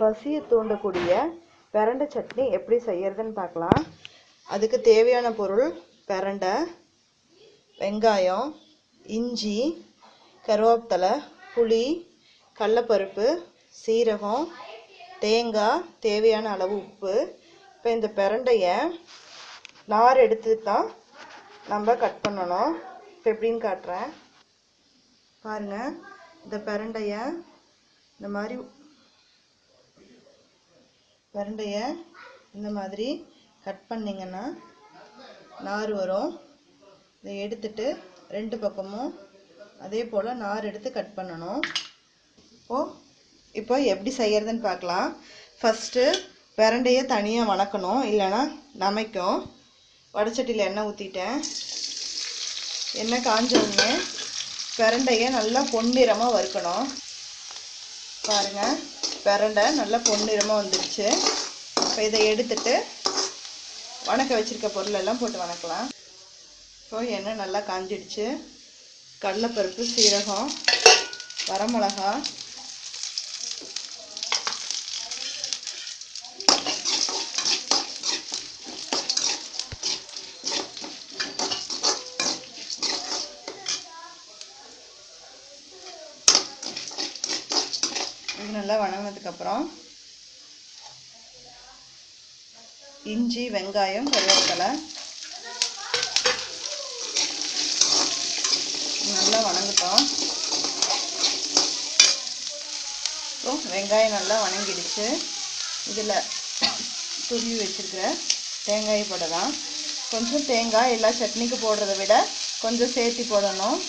பசியை தூண்டக்கூடிய பிரண்டை சட்னி எப்படி செய்யறதுன்னு பார்க்கலாம். அதுக்கு தேவையான பொருள் பிரண்டை வெங்காயம் இஞ்சி கருவேப்பிலை புளி கடலப்பருப்பு சீரகம் தேங்காய் தேவையான அளவு உப்பு. இப்போ இந்த பிரண்டைய நார் எடுத்து தான் நம்ம கட் பண்ணணும். இப்போ எப்படின்னு காட்டுறேன். பாருங்க இந்த பிரண்டைய இந்த மாதிரி பிரண்டைய இந்த மாதிரி கட் பண்ணிங்கன்னா நார் வரும். இதை எடுத்துட்டு ரெண்டு பக்கமும் அதே போல் நார் எடுத்து கட் பண்ணணும். இப்போ இப்போ எப்படி செய்கிறதுன்னு பார்க்கலாம். ஃபஸ்ட்டு பிரண்டையை தனியாக வணக்கணும் இல்லைன்னா நமைக்கும். வடச்சட்டியில் எண்ணெய் ஊற்றிட்டேன் எண்ணெய் காஞ்சோடனே வெரண்டையை பிரண்டையை நல்லா பொன்னிறமாக வறுக்கணும். பாருங்கள் பிரண்டை நல்லா பொன்னிறமாக வந்துடுச்சு இப்போ இதை எடுத்துட்டு வணக்க வச்சுருக்க பொருளெல்லாம் போட்டு வணக்கலாம். இப்போ எண்ணெய் நல்லா காஞ்சிடுச்சு. கடலைப்பருப்பு சீரகம் வரமிளகா இது நல்லா வணங்கினதுக்கப்புறம் இஞ்சி வெங்காயம் கருவேப்பிலை நல்லா வணங்கட்டும். இப்போ வெங்காயம் நல்லா வணங்கிடுச்சு. இதில் துருவி வச்சுருக்கிற தேங்காய் போடலாம். கொஞ்சம் தேங்காய் எல்லா சட்னிக்கு போடுறத விட கொஞ்சம் சேர்த்து போடணும்.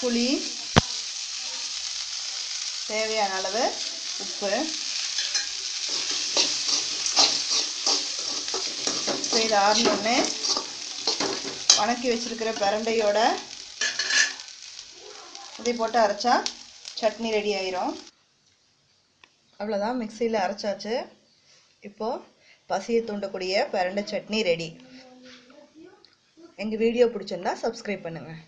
புளி தேவையான அளவு உப்பு. இப்போ இது ஆறினோடனே வணக்கி வச்சுருக்கிற பிரண்டையோட இதை போட்டு அரைச்சா சட்னி ரெடி ஆயிரும். அவ்வளோதான் மிக்சியில் அரைச்சாச்சு. இப்போது பசியை தூண்டக்கூடிய பிரண்டை சட்னி ரெடி. எங்கள் வீடியோ பிடிச்சிருந்தா சப்ஸ்கிரைப் பண்ணுங்கள்